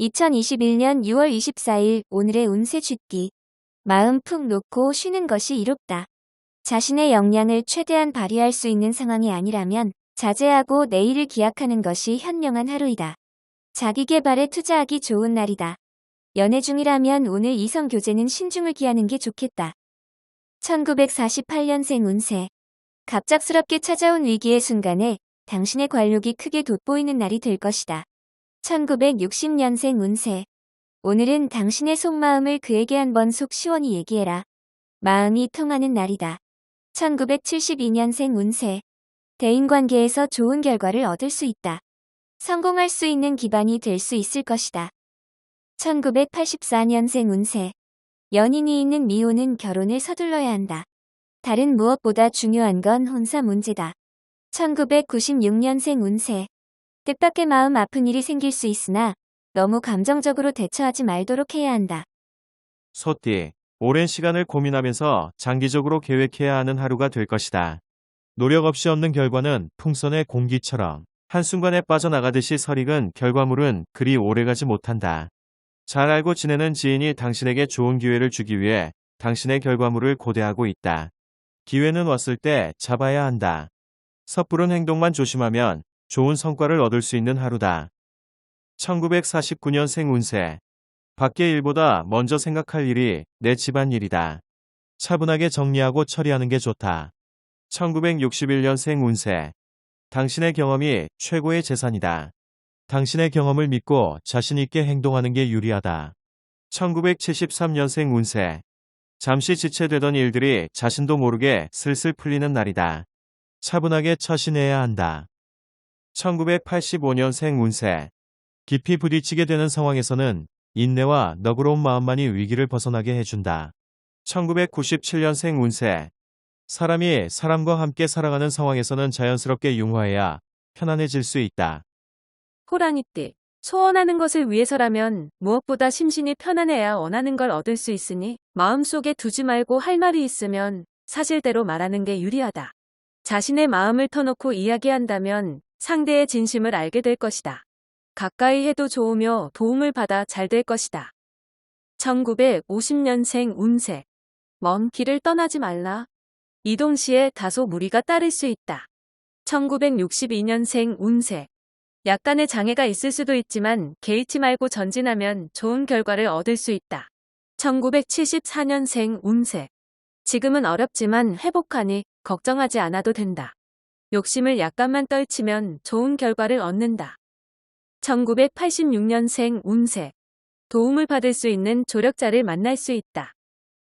2021년 6월 24일 오늘의 운세 쥐기. 마음 푹 놓고 쉬는 것이 이롭다. 자신의 역량을 최대한 발휘할 수 있는 상황이 아니라면 자제하고 내일을 기약하는 것이 현명한 하루이다. 자기 개발에 투자하기 좋은 날이다. 연애 중이라면 오늘 이성 교제는 신중을 기하는 게 좋겠다. 1948년생 운세. 갑작스럽게 찾아온 위기의 순간에 당신의 관록이 크게 돋보이는 날이 될 것이다. 1960년생 운세. 오늘은 당신의 속마음을 그에게 한번 속 시원히 얘기해라. 마음이 통하는 날이다. 1972년생 운세. 대인관계에서 좋은 결과를 얻을 수 있다. 성공할 수 있는 기반이 될 수 있을 것이다. 1984년생 운세. 연인이 있는 미혼은 결혼을 서둘러야 한다. 다른 무엇보다 중요한 건 혼사 문제다. 1996년생 운세. 뜻밖의 마음 아픈 일이 생길 수 있으나 너무 감정적으로 대처하지 말도록 해야 한다. 소띠, 오랜 시간을 고민하면서 장기적으로 계획해야 하는 하루가 될 것이다. 노력 없이 얻는 결과는 풍선의 공기처럼 한순간에 빠져나가듯이 설익은 결과물은 그리 오래가지 못한다. 잘 알고 지내는 지인이 당신에게 좋은 기회를 주기 위해 당신의 결과물을 고대하고 있다. 기회는 왔을 때 잡아야 한다. 섣부른 행동만 조심하면 좋은 성과를 얻을 수 있는 하루다. 1949년생 운세. 밖의 일보다 먼저 생각할 일이 내 집안 일이다. 차분하게 정리하고 처리하는 게 좋다. 1961년생 운세. 당신의 경험이 최고의 재산이다. 당신의 경험을 믿고 자신 있게 행동하는 게 유리하다. 1973년생 운세. 잠시 지체되던 일들이 자신도 모르게 슬슬 풀리는 날이다. 차분하게 처신해야 한다. 1985년생 운세. 깊이 부딪히게 되는 상황에서는 인내와 너그러운 마음만이 위기를 벗어나게 해준다. 1997년생 운세. 사람이 사람과 함께 살아가는 상황에서는 자연스럽게 융화해야 편안해질 수 있다. 호랑이띠. 소원하는 것을 위해서라면 무엇보다 심신이 편안해야 원하는 걸 얻을 수 있으니 마음속에 두지 말고 할 말이 있으면 사실대로 말하는 게 유리하다. 자신의 마음을 터놓고 이야기한다면 상대의 진심을 알게 될 것이다. 가까이 해도 좋으며 도움을 받아 잘 될 것이다. 1950년생 운세. 먼 길을 떠나지 말라. 이동 시에 다소 무리가 따를 수 있다. 1962년생 운세. 약간의 장애가 있을 수도 있지만 개의치 말고 전진하면 좋은 결과를 얻을 수 있다. 1974년생 운세. 지금은 어렵지만 회복하니 걱정하지 않아도 된다. 욕심을 약간만 떨치면 좋은 결과를 얻는다. 1986년생 운세. 도움을 받을 수 있는 조력자를 만날 수 있다.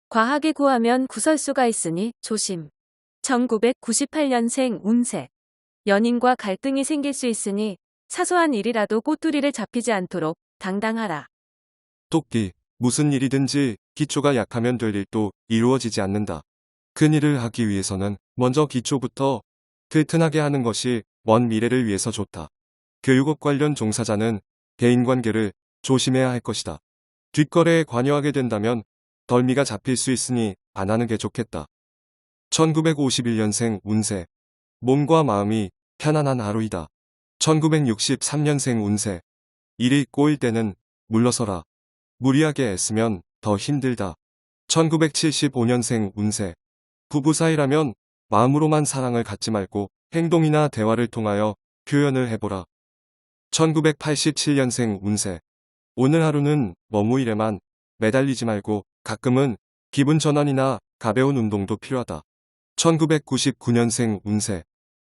과하게 구하면 구설수가 있으니 조심. 1998년생 운세. 연인과 갈등이 생길 수 있으니 사소한 일이라도 꼬투리를 잡히지 않도록 당당하라. 토끼, 무슨 일이든지 기초가 약하면 될 일도 이루어지지 않는다. 큰 일을 하기 위해서는 먼저 기초부터 튼튼하게 하는 것이 먼 미래를 위해서 좋다. 교육업 관련 종사자는 대인관계를 조심해야 할 것이다. 뒷거래에 관여하게 된다면 덜미가 잡힐 수 있으니 안 하는 게 좋겠다. 1951년생 운세. 몸과 마음이 편안한 하루이다. 1963년생 운세. 일이 꼬일 때는 물러서라. 무리하게 애쓰면 더 힘들다. 1975년생 운세. 부부 사이라면 마음으로만 사랑을 갖지 말고 행동이나 대화를 통하여 표현을 해보라. 1987년생 운세. 오늘 하루는 너무 일에만 매달리지 말고 가끔은 기분 전환이나 가벼운 운동도 필요하다. 1999년생 운세.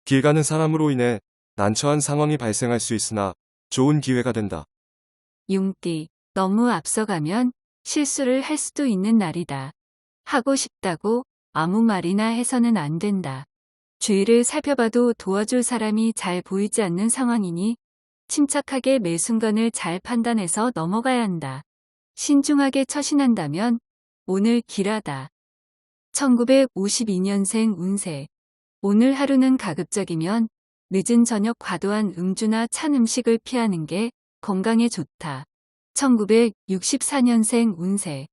길 가는 사람으로 인해 난처한 상황이 발생할 수 있으나 좋은 기회가 된다. 용띠, 너무 앞서가면 실수를 할 수도 있는 날이다. 하고 싶다고 아무 말이나 해서는 안 된다. 주위를 살펴봐도 도와줄 사람이 잘 보이지 않는 상황이니 침착하게 매 순간을 잘 판단해서 넘어가야 한다. 신중하게 처신한다면 오늘 길하다. 1952년생 운세. 오늘 하루는 가급적이면 늦은 저녁 과도한 음주나 찬 음식을 피하는 게 건강에 좋다. 1964년생 운세.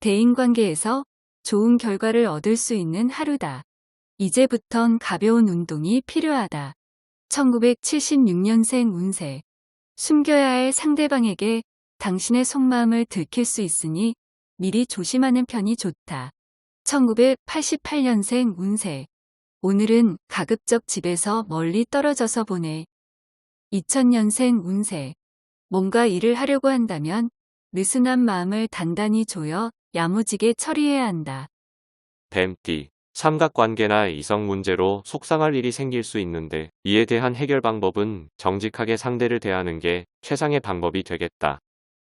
대인관계에서 좋은 결과를 얻을 수 있는 하루다. 이제부턴 가벼운 운동이 필요하다. 1976년생 운세. 숨겨야 할 상대방에게 당신의 속마음을 들킬 수 있으니 미리 조심하는 편이 좋다. 1988년생 운세. 오늘은 가급적 집에서 멀리 떨어져서 보내. 2000년생 운세. 뭔가 일을 하려고 한다면 느슨한 마음을 단단히 조여 야무지게 처리해야 한다. 뱀띠. 삼각관계나 이성 문제로 속상할 일이 생길 수 있는데 이에 대한 해결 방법은 정직하게 상대를 대하는 게 최상의 방법이 되겠다.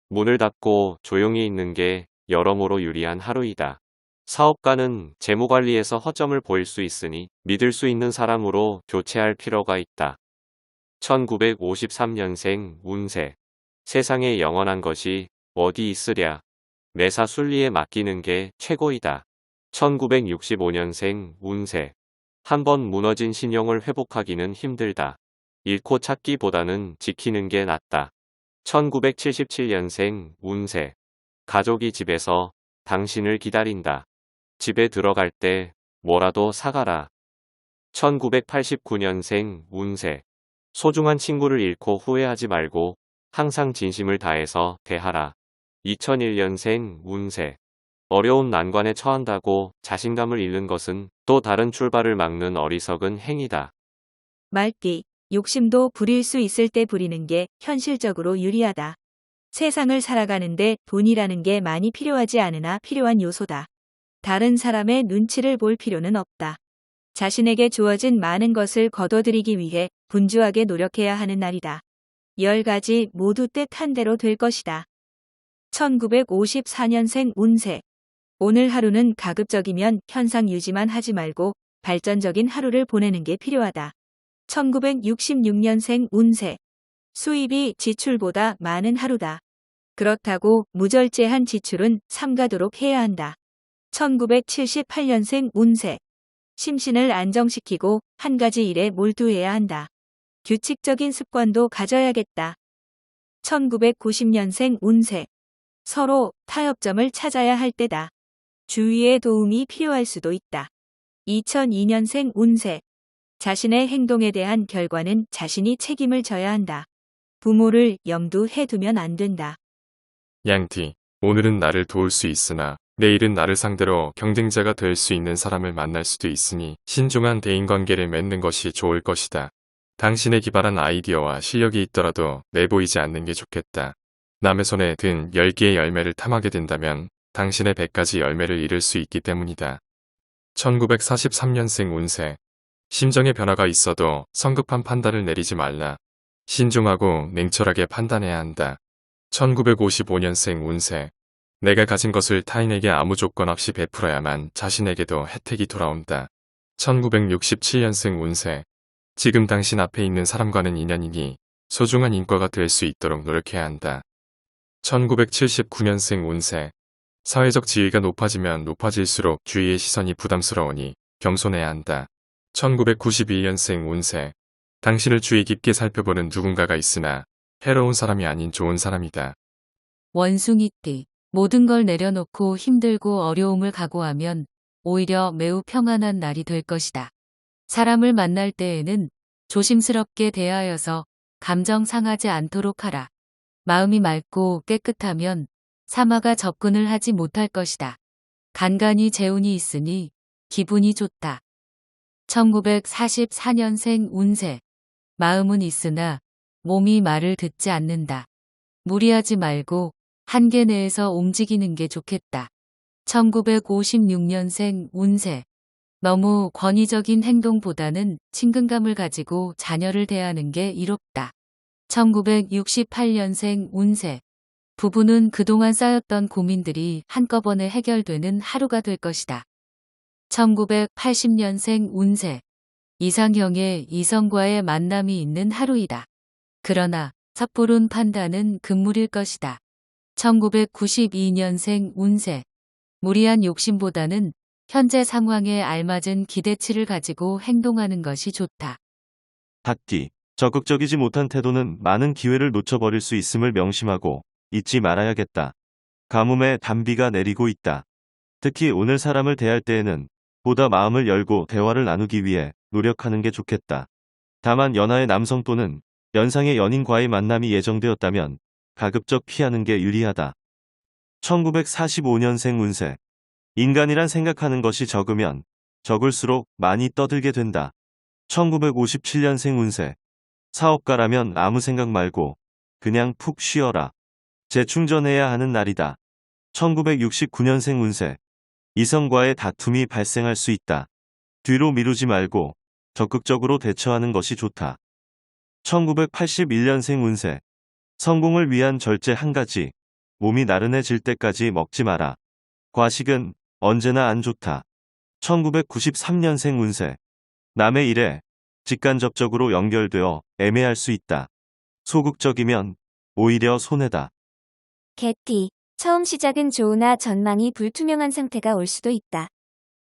문을 닫고 조용히 있는 게 여러모로 유리한 하루이다. 사업가는 재무 관리에서 허점을 보일 수 있으니 믿을 수 있는 사람으로 교체할 필요가 있다. 1953년생 운세. 세상에 영원한 것이 어디 있으랴. 매사 순리에 맡기는 게 최고이다. 1965년생 운세. 한번 무너진 신용을 회복하기는 힘들다. 잃고 찾기보다는 지키는 게 낫다. 1977년생 운세. 가족이 집에서 당신을 기다린다. 집에 들어갈 때 뭐라도 사가라. 1989년생 운세. 소중한 친구를 잃고 후회하지 말고 항상 진심을 다해서 대하라. 2001년생 운세. 어려운 난관에 처한다고 자신감을 잃는 것은 또 다른 출발을 막는 어리석은 행위다. 말띠, 욕심도 부릴 수 있을 때 부리는 게 현실적으로 유리하다. 세상을 살아가는데 돈이라는 게 많이 필요하지 않으나 필요한 요소다. 다른 사람의 눈치를 볼 필요는 없다. 자신에게 주어진 많은 것을 거둬들이기 위해 분주하게 노력해야 하는 날이다. 열 가지 모두 뜻한 대로 될 것이다. 1954년생 운세. 오늘 하루는 가급적이면 현상 유지만 하지 말고 발전적인 하루를 보내는 게 필요하다. 1966년생 운세. 수입이 지출보다 많은 하루다. 그렇다고 무절제한 지출은 삼가도록 해야 한다. 1978년생 운세. 심신을 안정시키고 한 가지 일에 몰두해야 한다. 규칙적인 습관도 가져야겠다. 1990년생 운세. 서로 타협점을 찾아야 할 때다. 주위의 도움이 필요할 수도 있다. 2002년생 운세. 자신의 행동에 대한 결과는 자신이 책임을 져야 한다. 부모를 염두해 두면 안 된다. 양티, 오늘은 나를 도울 수 있으나 내일은 나를 상대로 경쟁자가 될 수 있는 사람을 만날 수도 있으니 신중한 대인관계를 맺는 것이 좋을 것이다. 당신의 기발한 아이디어와 실력이 있더라도 내보이지 않는 게 좋겠다. 남의 손에 든 10개의 열매를 탐하게 된다면 당신의 100가지 열매를 잃을 수 있기 때문이다. 1943년생 운세. 심정의 변화가 있어도 성급한 판단을 내리지 말라. 신중하고 냉철하게 판단해야 한다. 1955년생 운세. 내가 가진 것을 타인에게 아무 조건 없이 베풀어야만 자신에게도 혜택이 돌아온다. 1967년생 운세. 지금 당신 앞에 있는 사람과는 인연이니 소중한 인과가 될 수 있도록 노력해야 한다. 1979년생 운세. 사회적 지위가 높아지면 높아질수록 주위의 시선이 부담스러우니 겸손해야 한다. 1992년생 운세. 당신을 주의 깊게 살펴보는 누군가가 있으나 해로운 사람이 아닌 좋은 사람이다. 원숭이띠. 모든 걸 내려놓고 힘들고 어려움을 각오하면 오히려 매우 평안한 날이 될 것이다. 사람을 만날 때에는 조심스럽게 대하여서 감정 상하지 않도록 하라. 마음이 맑고 깨끗하면 사마가 접근을 하지 못할 것이다. 간간히 재운이 있으니 기분이 좋다. 1944년생 운세. 마음은 있으나 몸이 말을 듣지 않는다. 무리하지 말고 한계 내에서 움직이는 게 좋겠다. 1956년생 운세. 너무 권위적인 행동보다는 친근감을 가지고 자녀를 대하는 게 이롭다. 1968년생 운세. 부부는 그동안 쌓였던 고민들이 한꺼번에 해결되는 하루가 될 것이다. 1980년생 운세. 이상형의 이성과의 만남이 있는 하루이다. 그러나 섣부른 판단은 금물일 것이다. 1992년생 운세. 무리한 욕심보다는 현재 상황에 알맞은 기대치를 가지고 행동하는 것이 좋다. 닭띠. 적극적이지 못한 태도는 많은 기회를 놓쳐버릴 수 있음을 명심하고 잊지 말아야겠다. 가뭄에 단비가 내리고 있다. 특히 오늘 사람을 대할 때에는 보다 마음을 열고 대화를 나누기 위해 노력하는 게 좋겠다. 다만 연하의 남성 또는 연상의 연인과의 만남이 예정되었다면 가급적 피하는 게 유리하다. 1945년생 운세. 인간이란 생각하는 것이 적으면 적을수록 많이 떠들게 된다. 1957년생 운세. 사업가라면 아무 생각 말고 그냥 푹 쉬어라. 재충전해야 하는 날이다. 1969년생 운세. 이성과의 다툼이 발생할 수 있다. 뒤로 미루지 말고 적극적으로 대처하는 것이 좋다. 1981년생 운세. 성공을 위한 절제 한 가지. 몸이 나른해질 때까지 먹지 마라. 과식은 언제나 안 좋다. 1993년생 운세. 남의 일에 직간접적으로 연결되어 애매할 수 있다. 소극적이면 오히려 손해다. 개띠. 처음 시작은 좋으나 전망이 불투명한 상태가 올 수도 있다.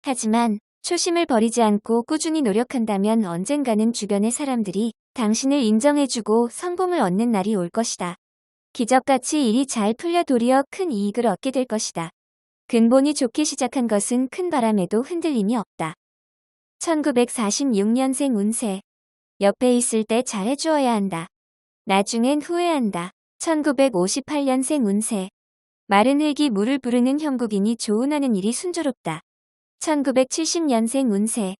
하지만 초심을 버리지 않고 꾸준히 노력한다면 언젠가는 주변의 사람들이 당신을 인정해주고 성공을 얻는 날이 올 것이다. 기적같이 일이 잘 풀려 도리어 큰 이익을 얻게 될 것이다. 근본이 좋게 시작한 것은 큰 바람에도 흔들림이 없다. 1946년생 운세. 옆에 있을 때 잘해주어야 한다. 나중엔 후회한다. 1958년생 운세. 마른 흙이 물을 부르는 형국이니 조은하는 일이 순조롭다. 1970년생 운세.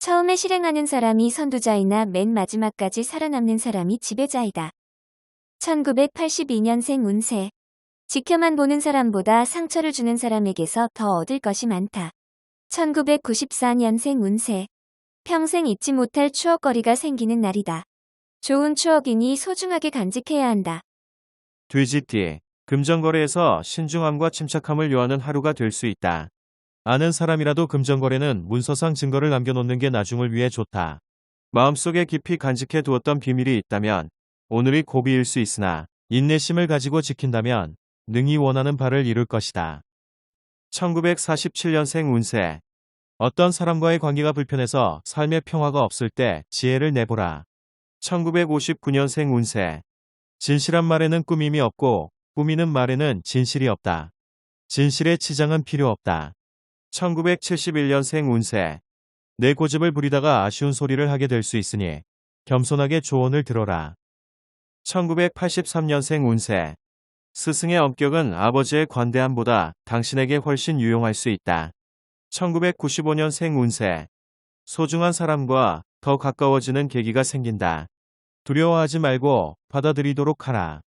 처음에 실행하는 사람이 선두자이나 맨 마지막까지 살아남는 사람이 지배자이다. 1982년생 운세. 지켜만 보는 사람보다 상처를 주는 사람에게서 더 얻을 것이 많다. 1994년생 운세. 평생 잊지 못할 추억거리가 생기는 날이다. 좋은 추억이니 소중하게 간직해야 한다. 돼지띠. 금전거래에서 신중함과 침착함을 요하는 하루가 될 수 있다. 아는 사람이라도 금전거래는 문서상 증거를 남겨놓는 게 나중을 위해 좋다. 마음속에 깊이 간직해 두었던 비밀이 있다면 오늘이 고비일 수 있으나 인내심을 가지고 지킨다면 능히 원하는 바를 이룰 것이다. 1947년생 운세. 어떤 사람과의 관계가 불편해서 삶의 평화가 없을 때 지혜를 내보라. 1959년생 운세. 진실한 말에는 꾸밈이 없고 꾸미는 말에는 진실이 없다. 진실의 치장은 필요 없다. 1971년생 운세. 내 고집을 부리다가 아쉬운 소리를 하게 될 수 있으니 겸손하게 조언을 들어라. 1983년생 운세. 스승의 엄격은 아버지의 관대함보다 당신에게 훨씬 유용할 수 있다. 1995년생 운세. 소중한 사람과 더 가까워지는 계기가 생긴다. 두려워하지 말고 받아들이도록 하라.